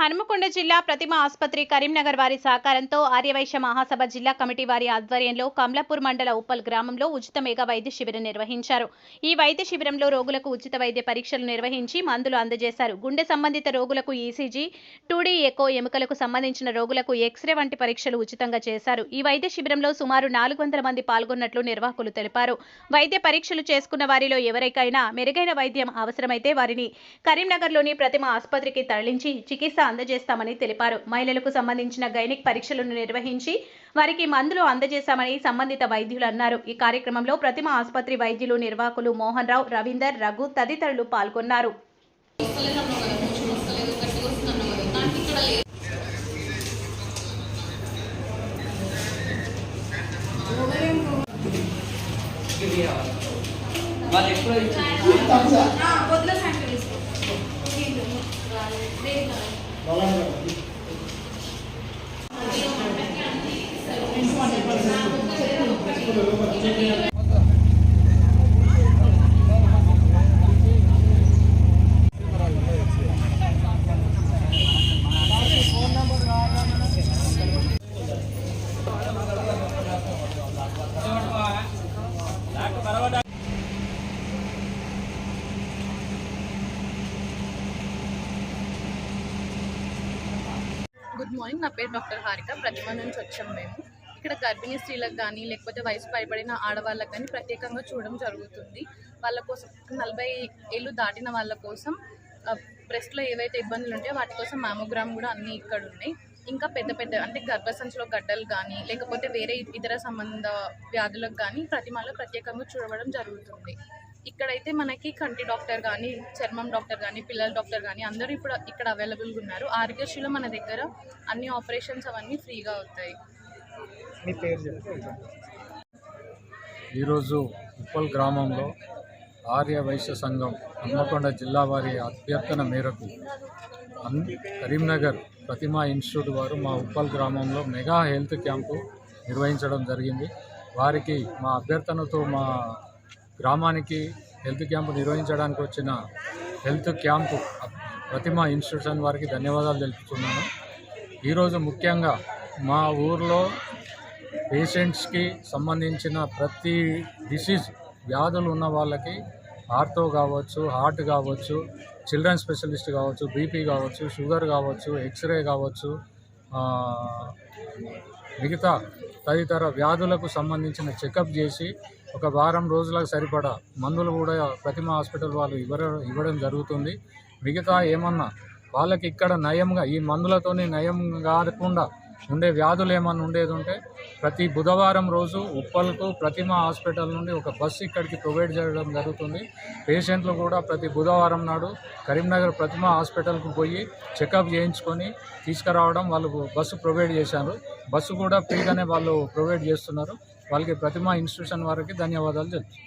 హనుమకొండ జిల్లా ప్రతిమ ఆసుపత్రి కరీంనగర్ వారి సహకారంతో ఆర్యవైశ్య మహాసభ జిల్లా కమిటీ వారి ఆధ్వర్యంలో కమలాపూర్ మండల ఉప్పల్ గ్రామంలో ఉచిత మేఘా వైద్య శిబిరం నిర్వహించారు. ఈ వైద్య శిబిరంలో రోగులకు ఉచిత వైద్య పరీక్షలు నిర్వహించి మందులు అందజేశారు. గుండె సంబంధిత రోగులకు ఈసీజీ టూడీ ఎకో ఎముకలకు సంబంధించిన రోగులకు ఎక్స్రే వంటి పరీక్షలు ఉచితంగా చేశారు. ఈ వైద్య శిబిరంలో సుమారు నాలుగు వందల మంది పాల్గొన్నట్లు నిర్వాహకులు తెలిపారు. వైద్య పరీక్షలు చేసుకున్న వారిలో ఎవరికైనా మెరుగైన వైద్యం అవసరమైతే వారిని కరీంనగర్లోని ప్రతిమ ఆసుపత్రికి తరలించి చికిత్స అందజేస్తామని తెలిపారు. మహిళలకు సంబంధించిన గైనిక్ పరీక్షలను నిర్వహించి వారికి మందులు అందజేశామని సంబంధిత వైద్యులు అన్నారు. ఈ కార్యక్రమంలో ప్రతిమ ఆసుపత్రి వైద్యులు నిర్వాహకులు మోహన్ రావు రవీందర్ రఘు తదితరులు పాల్గొన్నారు. వాళ్ళు ఎప్పుడో ఇచ్చారు పొద్దున సాయంత్రం గుడ్ మార్నింగ్. నా పేరు డాక్టర్ హారిక. ప్రతిమ నుంచి వచ్చాం మేము. ఇక్కడ గర్భిణీ స్త్రీలకు కానీ లేకపోతే వయసు పైబడిన ఆడవాళ్ళకి కానీ ప్రత్యేకంగా చూడడం జరుగుతుంది. వాళ్ళ కోసం నలభై ఏళ్ళు దాటిన వాళ్ళ కోసం బ్రెస్ట్లో ఏవైతే ఇబ్బందులు ఉంటాయో వాటి కోసం మామోగ్రామ్ కూడా అన్నీ ఇక్కడ ఉన్నాయి. ఇంకా పెద్ద పెద్ద అంటే గర్భసంచిలో గడ్డలు కానీ లేకపోతే వేరే ఇతర సంబంధ వ్యాధులకు కానీ ప్రతిమలో ప్రత్యేకంగా చూడడం జరుగుతుంది. ఇక్కడైతే మనకి కంటి డాక్టర్ కానీ చర్మం డాక్టర్ కానీ పిల్లల డాక్టర్ కానీ అందరూ ఇప్పుడు ఇక్కడ అవైలబుల్గా ఉన్నారు. ఆరోగ్యశ్రీలో మన దగ్గర అన్ని ఆపరేషన్స్ అవన్నీ ఫ్రీగా అవుతాయి. మీ పేరు చెప్పు ఈరోజు ఉప్పల్ గ్రామంలో ఆర్య వైశ్య సంఘం హన్మకొండ జిల్లా వారి అభ్యర్థన మేరకు కరీంనగర్ ప్రతిమా ఇన్స్టిట్యూట్ వారు మా ఉప్పల్ గ్రామంలో మెగా హెల్త్ క్యాంపు నిర్వహించడం జరిగింది. వారికి మా అభ్యర్థనతో మా గ్రామానికి హెల్త్ క్యాంపు నిర్వహించడానికి వచ్చిన హెల్త్ క్యాంపు ప్రతిమా ఇన్స్టిట్యూషన్ వారికి ధన్యవాదాలు తెలుపుతున్నాను. ఈరోజు ముఖ్యంగా మా ఊర్లో పేషెంట్స్కి సంబంధించిన ప్రతి డిసీజ్ వ్యాధులు ఉన్న వాళ్ళకి ఆర్థో కావచ్చు హార్ట్ కావచ్చు చిల్డ్రన్ స్పెషలిస్ట్ కావచ్చు బీపీ కావచ్చు షుగర్ కావచ్చు ఎక్స్రే కావచ్చు మిగతా తదితర వ్యాధులకు సంబంధించిన చెకప్ చేసి ఒక వారం రోజులకు సరిపడా మందులు కూడా ప్రతిమ హాస్పిటల్ వాళ్ళు ఇవ్వడం ఇవ్వడం జరుగుతుంది. మిగతా ఏమన్నా వాళ్ళకి ఇక్కడ నయంగా ఈ మందులతోనే నయం కాకుండా ఉండే వ్యాధులు ఏమైనా ఉండేది ఉంటే ప్రతి బుధవారం రోజు ఉప్పల్కు ప్రతిమ హాస్పిటల్ నుండి ఒక బస్సు ఇక్కడికి ప్రొవైడ్ చేయడం జరుగుతుంది. పేషెంట్లు కూడా ప్రతి బుధవారం నాడు కరీంనగర్ ప్రతిమ హాస్పిటల్కు పోయి చెకప్ చేయించుకొని తీసుకురావడం వాళ్ళు బస్సు ప్రొవైడ్ చేశారు. బస్సు కూడా ఫ్రీగానే వాళ్ళు ప్రొవైడ్ చేస్తున్నారు. వాళ్ళకి ప్రతిమ ఇన్స్టిట్యూషన్ వారికి ధన్యవాదాలు తెలుసు